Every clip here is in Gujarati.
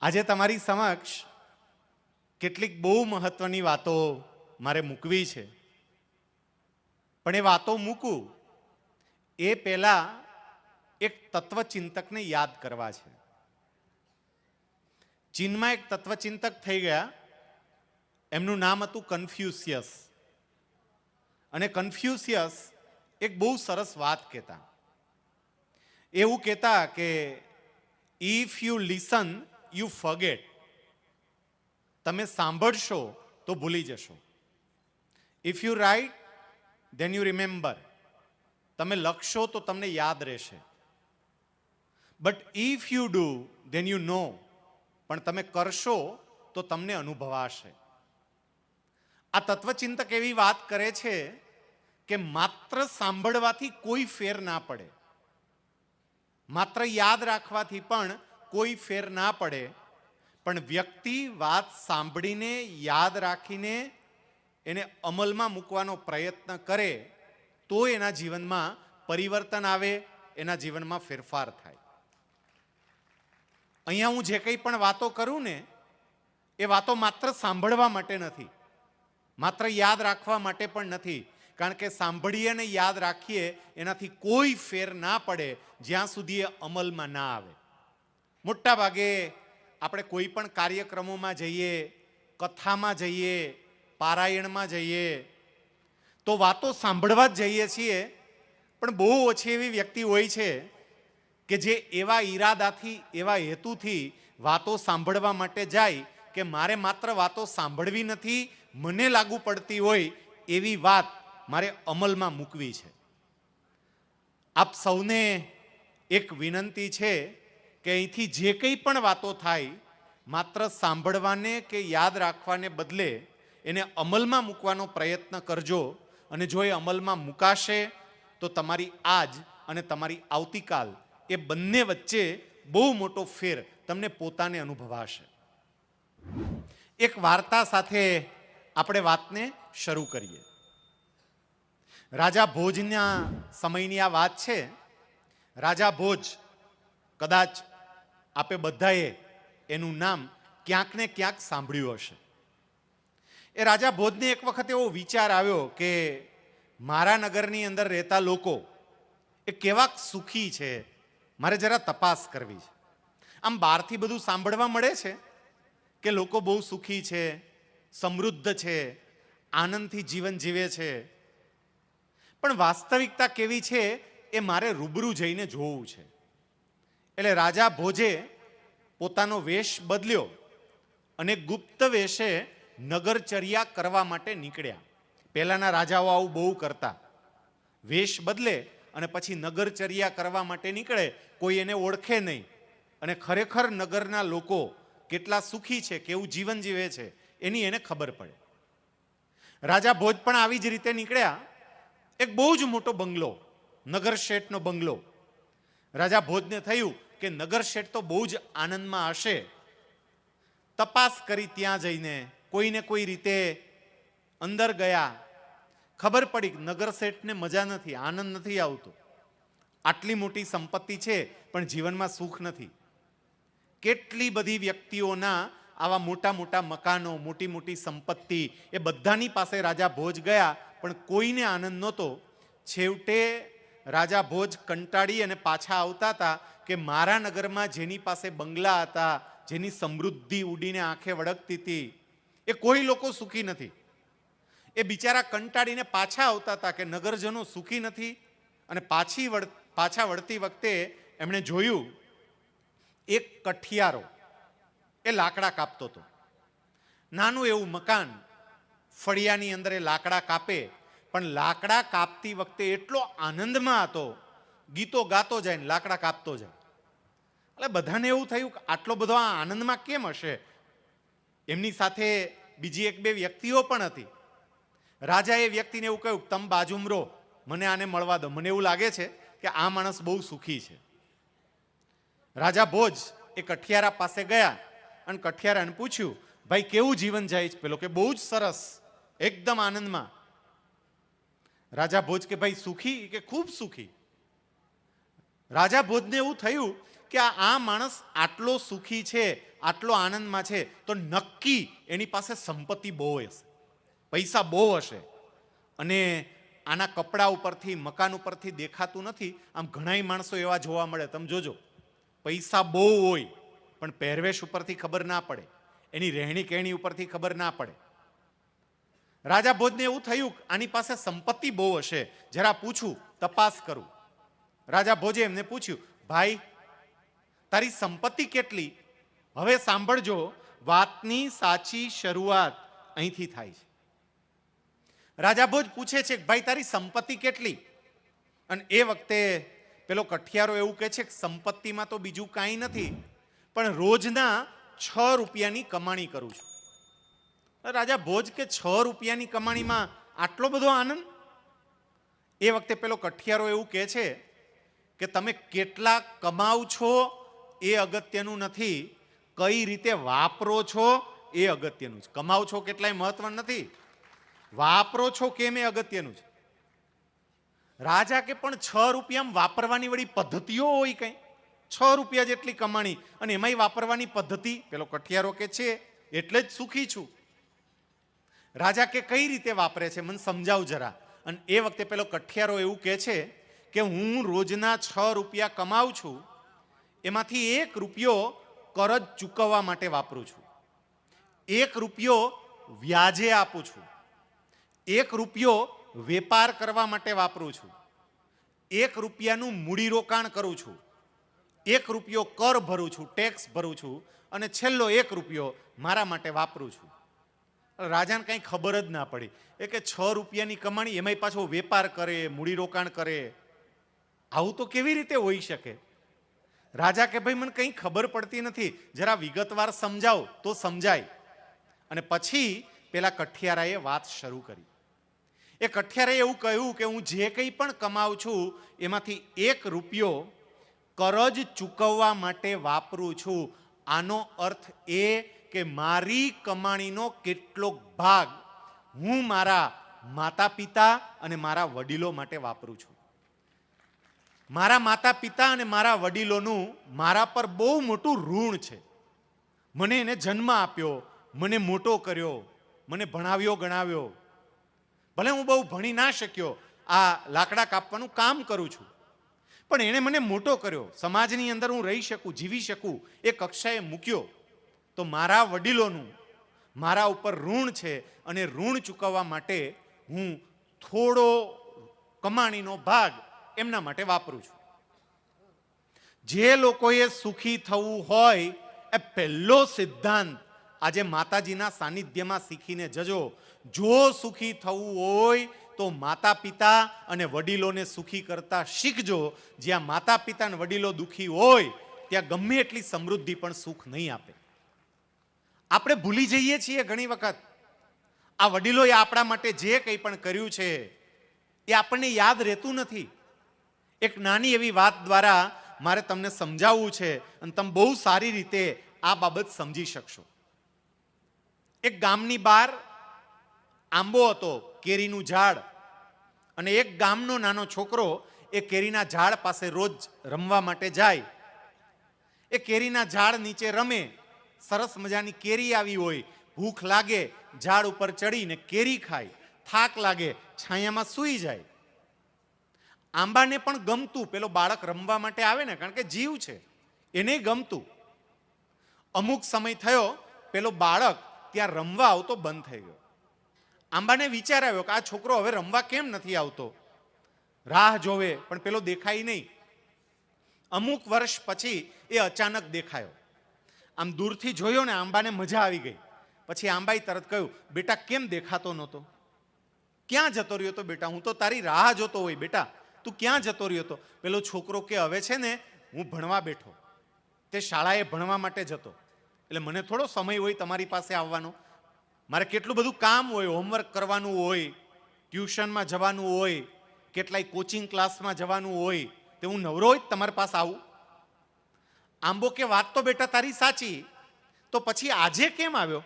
આજે તમારી સમક્ષ કેટલીક બહુ મહત્વની વાતો મારે મૂકવી છે. પણ એ વાતો મૂકું એ પહેલા એક તત્વચિંતકને યાદ કરવા છે. ચીનમાં એક તત્વચિંતક થઈ ગયા. એમનું નામ હતું કન્ફ્યુસિયસ. અને કન્ફ્યુસિયસ એક બહુ સરસ વાત કહેતા. એવું કહેતા કે if you listen you forget તમે સાંભળશો તો ભૂલી જશો. If you write then you remember તમે લખશો તો તમને યાદ રહેશે. But if you do then you know પણ તમે કરશો તો તમને અનુભવાશે. આ તત્વચિંતક એવી વાત કરે છે કે માત્ર સાંભળવાથી કોઈ ફેર ના પડે. માત્ર યાદ રાખવાથી પણ કોઈ ફેર ના પડે, પણ વ્યક્તિ વાત સાંભળીને યાદ રાખીને એને અમલમાં મૂકવાનો પ્રયત્ન કરે, તો એના જીવનમાં પરિવર્તન આવે, એના જીવનમાં ફેરફાર થાય. અહીંયા હું જે કંઈ પણ વાતો કરું ને, એ વાતો માત્ર સાંભળવા માટે નથી, માત્ર યાદ રાખવા માટે પણ નથી, કારણ કે સાંભળીએ ને યાદ રાખીએ એનાથી કોઈ ફેર ના પડે, જ્યાં સુધી એ અમલમાં ના આવે. મોટા ભાગે આપણે કોઈ પણ કાર્યક્રમોમાં જઈએ, કથામાં જઈએ, પારાયણમાં જઈએ, તો વાતો સાંભળવા જ જઈએ છીએ, પણ બહુ ઓછી એવી વ્યક્તિ હોય છે કે જે એવા ઈરાદાથી, એવા હેતુથી વાતો સાંભળવા માટે જાય કે મારે માત્ર વાતો સાંભળવી નથી, મને લાગુ પડતી હોય એવી વાત મારે અમલમાં મૂકવી છે. આપ સૌને એક વિનંતી છે કે અહીંથી જે કંઈ પણ વાતો થાય, માત્ર સાંભળવાને કે યાદ રાખવાને બદલે એને અમલમાં મૂકવાનો પ્રયત્ન કરજો. અને જો એ અમલમાં મુકાશે, તો તમારી આજ અને તમારી આવતીકાલ એ બંને વચ્ચે બહુ મોટો ફેર તમને પોતાને અનુભવાશે. એક વાર્તા સાથે આપણે વાતને શરૂ કરીએ. રાજા ભોજના સમયની આ વાત છે. રાજા ભોજ કદાચ આપે બધાએ એનું નામ ક્યાંક ને ક્યાંક સાંભળ્યું હશે. એ રાજા ભોજને એક વખત એવો વિચાર આવ્યો કે મારા નગરની અંદર રહેતા લોકો એ કેવાક સુખી છે, મારે જરા તપાસ કરવી છે. આમ બહારથી બધું સાંભળવા મળે છે કે લોકો બહુ સુખી છે, સમૃદ્ધ છે, આનંદથી જીવન જીવે છે. પણ વાસ્તવિકતા કેવી છે એ મારે રૂબરૂ જઈને જોવું છે. એટલે રાજા ભોજે પોતાનો વેશ બદલ્યો અને ગુપ્ત વેશે નગરચર્યા કરવા માટે નીકળ્યા. પહેલાંના રાજાઓ આવું બહુ કરતા. વેશ બદલે અને પછી નગરચર્યા કરવા માટે નીકળે, કોઈ એને ઓળખે નહીં. અને ખરેખર નગરના લોકો કેટલા સુખી છે, કેવું જીવન જીવે છે, એની એને ખબર પડે. રાજા ભોજ પણ આવી જ રીતે નીકળ્યા. એક બહુ જ મોટો બંગલો, નગર શેઠનો બંગલો. રાજા ભોજને થયું કે નગર શેઠ તો બહુ જ આનંદમાં હશે. તપાસ કરી ત્યાં જઈને કોઈને કોઈ રીતે અંદર ગયા. ખબર પડી નગર શેઠને મજા નથી, આનંદ નથી આવતો. આટલી મોટી સંપત્તિ છે, પણ જીવનમાં સુખ નથી. કેટલી બધી વ્યક્તિઓના આવા મોટા મોટા મકાનો, મોટી મોટી સંપત્તિ એ બધાની પાસે રાજા ભોજ ગયા, પણ કોઈને આનંદ નહોતો. છેવટે રાજા ભોજ કંટાળી અને પાછા આવતા હતા કે મારા નગરમાં જેની પાસે બંગલા હતા, જેની સમૃદ્ધિ ઉડીને આંખે વળગતી હતી, એ કોઈ લોકો સુખી નથી. એ બિચારા કંટાળીને પાછા આવતા હતા કે નગરજનો સુખી નથી અને પાછી વળ, પાછા વળતી વખતે એમણે જોયું, એક કઠિયારો એ લાકડા કાપતો હતો. નાનું એવું મકાન ફળિયાની અંદર એ લાકડા કાપે, પણ લાકડા કાપતી વખતે એટલો આનંદમાં હતો, ગીતો ગાતો જાય ને લાકડા કાપતો જાય. એટલે બધાને એવું થયું કે આટલો બધો આ આનંદમાં કેમ હશે? એમની સાથે બીજી એક બે વ્યક્તિઓ પણ હતી. રાજાએ વ્યક્તિને એવું કહ્યું તમ બાજુમ રહો, મને આને મળવા દો. મને એવું લાગે છે કે આ માણસ બહુ સુખી છે. રાજા ભોજ એ કઠિયારા પાસે ગયા અને કઠિયારાને પૂછ્યું, ભાઈ, કેવું જીવન જાય છે? પેલો કે, બહુ જ સરસ, એકદમ આનંદમાં. રાજા ભોજ કે, ભાઈ, સુખી? કે, ખૂબ સુખી. રાજા ભોજને એવું થયું કે આ માણસ આટલો સુખી છે, આટલો આનંદમાં છે, તો નક્કી એની પાસે સંપત્તિ બહુ હશે. પૈસા બહુ હશે. અને આના કપડાં ઉપરથી, મકાન ઉપરથી દેખાતું નથી. આમ ઘણાય માણસો એવા જોવા મળે. તમે જોજો. પૈસા બહુ હોય, પણ પહેરવેશ ઉપરથી ખબર ના પડે. એની રહેણી કહેણી ઉપરથી ખબર ના પડે. રાજા ભોજને એવું થયું આની પાસે સંપત્તિ બહુ હશે. જરા પૂછું, તપાસ કરું. રાજા ભોજે એમને પૂછ્યું, ભાઈ તારી સંપત્તિ કેટલી? હવે સાંભળજો, વાતની સાચી શરૂઆત અહીંથી થાય છે. રાજા ભોજ પૂછે છે કે, ભાઈ, તારી સંપત્તિ કેટલી? અને એ વખતે પેલો કઠિયારો એવું કહે છે કે, સંપત્તિમાં તો બીજું કાંઈ નથી, પણ રોજના છ રૂપિયાની કમાણી કરું છું. રાજા ભોજ કે, છ રૂપિયાની કમાણીમાં આટલો બધો આનંદ? એ વખતે પેલો કઠિયારો એવું કહે છે કે, તમે કેટલા કમાવ છો એ અગત્યનું નથી. કઈ રીતે વાપરો છો એ અગત્યનું છે. કમાવ છો કેટલાય મહત્વ નથી. વાપરો છો કેમ એ અગત્યનું છે? રાજા કે પણ છ રૂપિયામાં વાપરવાની વળી પદ્ધતિઓ હોય કઈ. છ રૂપિયા જેટલી કમાણી અને એમાંય વાપરવાની પદ્ધતિ, પેલો કઠિયારો કે છે, એટલે જ સુખી છું. રાજા કે કઈ રીતે વાપરે છે, મને સમજાવ જરા. અને એ વખતે પેલો કઠિયારો એવું કહે છે કે હું રોજના છ રૂપિયા કમાઉં છું એમાંથી એક રૂપિયો કરજ ચૂકવવા માટે વાપરું છું. એક રૂપિયો વ્યાજે આપું છું. એક રૂપિયો વેપાર કરવા માટે વાપરું છું. એક રૂપિયાનું મૂડીરોકાણ કરું છું. એક રૂપિયો કર ભરું છું ટેક્સ ભરું છું અને છેલ્લો એક રૂપિયો મારા માટે વાપરું છું. રાજાને કંઈ ખબર જ ના પડી. એ કે છ રૂપિયાની કમાણી, એમાંય પાછો વેપાર કરે, મૂડીરોકાણ કરે. આવું તો કેવી રીતે હોઈ શકે? રાજા કે, ભાઈ, મને કંઈ ખબર પડતી નથી. જરા વિગતવાર સમજાવો. તો સમજાય. અને પછી પેલા કઠિયારાએ વાત શરૂ કરી. એ કઠિયારાએ એવું કહ્યું કે, હું જે કંઈ પણ કમાઉં છું, એમાંથી એક રૂપિયો કરજ ચૂકવવા માટે વાપરું છું. આનો અર્થ એ કે મારી કમાણીનો કેટલોક ભાગ હું મારા માતા પિતા અને મારા વડીલો માટે વાપરું છું. મારા માતા પિતા અને મારા વડીલોનું મારા પર બહુ મોટું ઋણ છે. મને એને જન્મ આપ્યો, મને મોટો કર્યો, મને ભણાવ્યો, ગણાવ્યો. ભલે હું બહુ ભણી ના શક્યો, આ લાકડા કાપવાનું કામ કરું છું. પણ એણે મને મોટો કર્યો. સમાજની અંદર હું રહી શકું, જીવી શકું, એ કક્ષાએ મૂક્યો. તો મારા વડીલોનું મારા ઉપર ઋણ છે અને ઋણ ચૂકવવા માટે હું થોડો કમાણીનો ભાગ એમના માટે વાપરું છું. જે લોકોએ સુખી થવું હોય, એ પહેલો સિદ્ધાંત આજે માતાજીના સાનિધ્યમાં શીખીને જજો. જો સુખી થવું હોય, તો માતા પિતા અને વડીલોને સુખી કરતા શીખજો. જ્યાં માતા પિતા અને વડીલો દુખી હોય, ત્યાં ગમે એટલી સમૃદ્ધિ પણ સુખ નહીં આપે. આપણે ભૂલી જઈએ છીએ ઘણી વખત. આ વડીલોએ આપણા માટે જે કંઈ પણ કર્યું છે, એ આપણને યાદ રહેતું નથી. એક નાની એવી વાત દ્વારા મારે તમને સમજાવવું છે અને તમે બહુ સારી રીતે આ બાબત સમજી શકશો. એક ગામની બહાર આંબો હતો, કેરીનું ઝાડ. અને એક ગામનો નાનો છોકરો એ કેરીના ઝાડ પાસે રોજ રમવા માટે જાય. એ કેરીના ઝાડ નીચે રમે. સરસ મજાની કેરી આવી હોય. ભૂખ લાગે, ઝાડ ઉપર ચડીને કેરી ખાય. થાક લાગે, છાયામાં સૂઈ જાય. આંબાને પણ ગમતું, પેલો બાળક રમવા માટે આવે ને, કારણ કે જીવ છે, એને ગમતું. અમુક સમય થયો, પેલો બાળક ત્યાં રમવા આવતો બંધ થઈ ગયો. આંબાને વિચાર આવ્યો કે આ છોકરો હવે રમવા કેમ નથી આવતો? રાહ જોવે, પણ પેલો દેખાય નહીં. અમુક વર્ષ પછી એ અચાનક દેખાયો. આમ દૂરથી જોયો ને, આંબાને મજા આવી ગઈ. પછી આંબાઈ તરત કહ્યું, બેટા, કેમ દેખાતો નહોતો? ક્યાં જતો રહ્યો તો બેટા? હું તો તારી રાહ જોતો હોય, બેટા. તું ક્યાં જતો રહ્યો તો? પેલો છોકરો કે, હવે છે ને, હું ભણવા બેઠો. તે શાળાએ ભણવા માટે જતો. એટલે મને થોડો સમય હોય તમારી પાસે આવવાનો. મારે કેટલું બધું કામ હોય, હોમવર્ક કરવાનું હોય, ટ્યુશનમાં જવાનું હોય, કેટલાય કોચિંગ ક્લાસમાં જવાનું હોય, તે હું નવરો જ તમારી પાસે આવું. આંબો કે, વાત તો બેટા તારી સાચી, તો પછી આજે કેમ આવ્યો?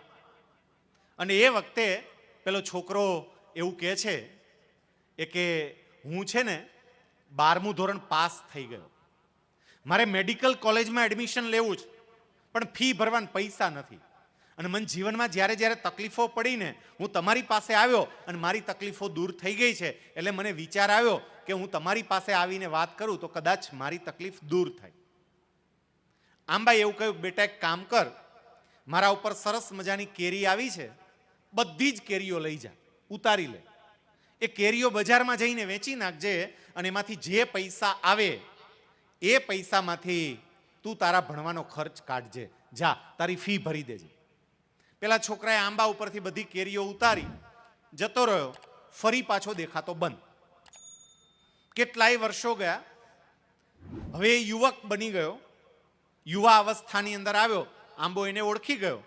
અને એ વખતે પેલો છોકરો એવું કહે છે, એ કે, હું છે ને બારમું ધોરણ પાસ થઈ ગયો. મારે મેડિકલ કોલેજમાં એડમિશન લેવું છે, પણ ફી ભરવાના પૈસા નથી. અને મને જીવનમાં જ્યારે જ્યારે તકલીફો પડીને હું તમારી પાસે આવ્યો અને મારી તકલીફો દૂર થઈ ગઈ છે, એટલે મને વિચાર આવ્યો કે હું તમારી પાસે આવીને વાત કરું તો કદાચ મારી તકલીફ દૂર થાય. આંબાએ એવું કહ્યું, બેટા, એક કામ કર, મારા ઉપર સરસ મજાની કેરી આવી છે, બધી જ કેરીઓ લઈ જા, ઉતારી લે. એ કેરીઓ બજારમાં જઈને વેચી નાખજે અને એમાંથી જે પૈસા આવે, એ પૈસામાંથી તું તારા ભણવાનો ખર્ચ કાઢજે. જા, તારી ફી ભરી દેજે. પેલા છોકરાએ આંબા ઉપરથી બધી કેરીઓ ઉતારી, જતો રહ્યો, ફરી પાછો દેખાતો બંધ. કેટલાય વર્ષો ગયા. હવે યુવક બની ગયો. યુવા અવસ્થાની અંદર આવ્યો. આંબો એને ઓળખી ગયો.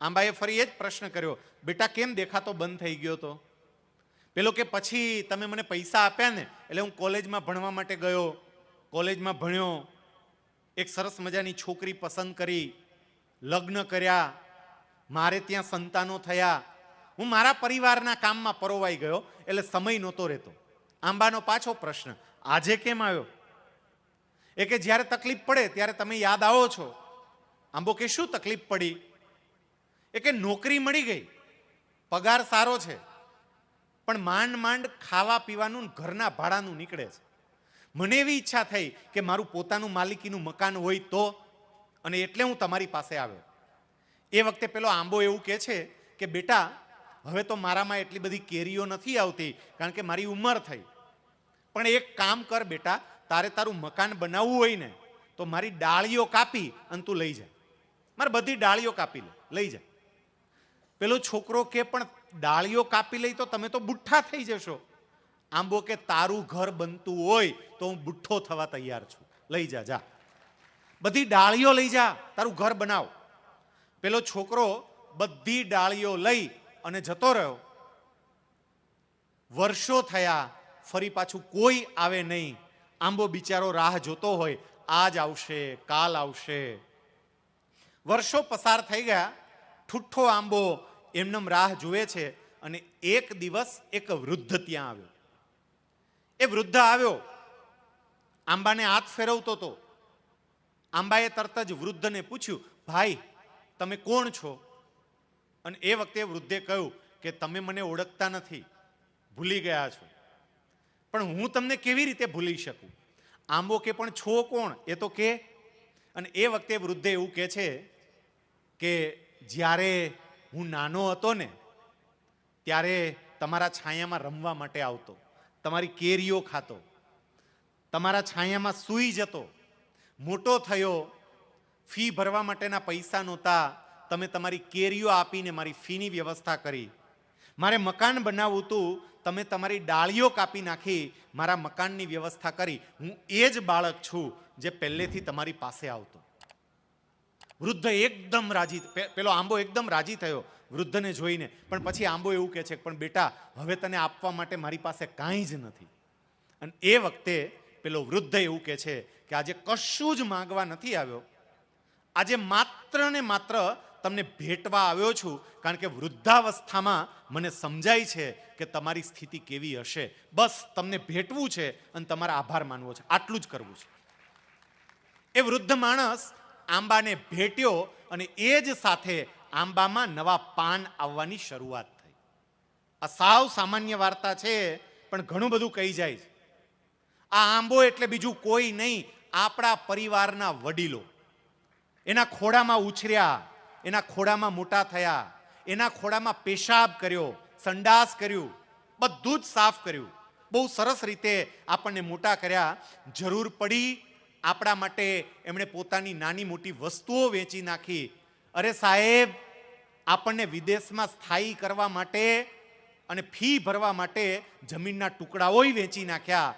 આંબાએ ફરી એ જ પ્રશ્ન કર્યો, બેટા, કેમ દેખાતો બંધ થઈ ગયો તો? પેલો કે પછી તમે મને પૈસા આપ્યા ને, એટલે હું કોલેજમાં ભણવા માટે ગયો, કોલેજમાં ભણ્યો, એક સરસ મજાની છોકરી પસંદ કરી, લગ્ન કર્યા, મારે ત્યાં સંતાનો થયા. હું મારા પરિવારના કામમાં પરોવાઈ ગયો, એટલે સમય નહોતો રહેતો. આંબાનો પાછો પ્રશ્ન, આજે કેમ આવ્યો? એ કે જ્યારે તકલીફ પડે ત્યારે તમે યાદ આવો છો. આંબો કે શું તકલીફ પડી? એ કે નોકરી મળી ગઈ. પગાર સારો છે. પણ માંડ માંડ ખાવા પીવાનું ઘરના ભાડાનું નીકળે છે. મને એવી ઈચ્છા થઈ કે મારું પોતાનું માલિકીનું મકાન હોય તો, અને એટલે હું તમારી પાસે આવ્યો. એ વખતે પેલો આંબો એવું કહે છે કે, બેટા, હવે તો મારામાં એટલી બધી કેરીઓ નથી આવતી, કારણ કે મારી ઉંમર થઈ. પણ એક કામ કર બેટા, તારે તારું મકાન બનાવવું હોય ને, તો મારી ડાળીઓ કાપી અને તું લઈ જા. મારે બધી ડાળીઓ કાપી લે, લઈ જા. પેલો છોકરો કે, પણ ડાળીઓ કાપી લઈ તો તમે તો બુઠ્ઠા થઈ જશો. આંબો કે તારું ઘર બનતું હોય તો હું બુઠ્ઠો થવા તૈયાર છું. લઈ જા જા. બધી ડાળીઓ લઈ જા, તારું ઘર બનાવ. પેલો છોકરો બધી ડાળીઓ લઈ અને જતો રહ્યો. વર્ષો થયા, ફરી પાછું કોઈ આવે નહીં. આંબો બિચારો રાહ જોતો હોય, આજ આવશે, કાલ આવશે. વર્ષો પસાર થઈ ગયા, ઠુઠ્ઠો આંબો એમનેમ રાહ જુએ છે અને એક દિવસ એક વૃદ્ધ ત્યાં આવ્યો. એ વૃદ્ધ આવ્યો. આંબાને હાથ ફેરવતો હતો આંબાએ તરત જ વૃદ્ધને પૂછ્યું, ભાઈ, તમે કોણ છો? અને એ વખતે વૃદ્ધે કહ્યું કે, તમે મને ઓળખતા નથી. ભૂલી ગયા છો. પણ હું તમને કેવી રીતે ભૂલી શકું? આંબો કે પણ છો કોણ? એ તો કે. અને એ વખતે વૃદ્ધે એવું કહે છે કે, જ્યારે હું નાનો હતો ને, ત્યારે તમારા છાયામાં રમવા માટે આવતો, તમારી કેરીઓ ખાતો, તમારા છાયામાં સૂઈ જતો. મોટો થયો, ફી ભરવા માટેના પૈસા નહોતા, તમે તમારી કેરીઓ આપીને મારી ફીની વ્યવસ્થા કરી. મારે મકાન બનાવવું હતું, તમે તમારી ડાળીઓ કાપી નાખી, મારા મકાનની વ્યવસ્થા કરી. હું એ જ બાળક છું જે પહેલેથી તમારી પાસે આવતો. વૃદ્ધ એકદમ રાજી પેલો આંબો એકદમ રાજી થયો વૃદ્ધને જોઈને. પણ પછી આંબો એવું કહે છે પણ બેટા, હવે તને આપવા માટે મારી પાસે કાંઈ જ નથી. અને એ વખતે પેલો વૃદ્ધ એવું કહે છે કે, આજે કશું જ માગવા નથી આવ્યો. આજે માત્ર ને માત્ર તમને ભેટવા આવ્યો છું, કારણ કે વૃદ્ધાવસ્થામાં મને સમજાય છે કે તમારી સ્થિતિ કેવી હશે. બસ, તમને ભેટવું છે અને તમારા આભાર માનવો છે. આટલું જ કરવું છે. એ વૃદ્ધ માણસ આંબાને ભેટ્યો અને એ જ સાથે આંબામાં નવા પાન આવવાની શરૂઆત થઈ. આ સાવ સામાન્ય વાર્તા છે, પણ ઘણું બધું કહી જાય છે. આ આંબો એટલે બીજું કોઈ નહીં, આપણા પરિવારના વડીલો. એના ખોડામાં ઉછર્યા, એના ખોડામાં મોટા થયા, એના ખોડામાં પેશાબ કર્યો, સંડાસ કર્યું, બધું જ સાફ કર્યું. બહુ સરસ રીતે આપણને મોટા કર્યા. જરૂર પડી આપણા માટે એમણે પોતાની નાની મોટી વસ્તુઓ વેચી નાખી. અરે સાહેબ, આપણને વિદેશમાં સ્થાયી કરવા માટે અને ફી ભરવા માટે જમીનના ટુકડાઓય વેચી નાખ્યા.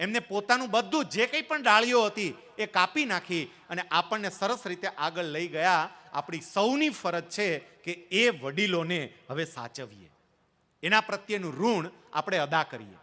એમને પોતાનું બધું જે કંઈ પણ ડાળીઓ હતી એ કાપી નાખી અને આપણને સરસ રીતે આગળ લઈ ગયા. આપણી સૌની ફરજ છે કે એ વડીલોને હવે સાચવીએ. એના પ્રત્યેનું ઋણ આપણે અદા કરીએ.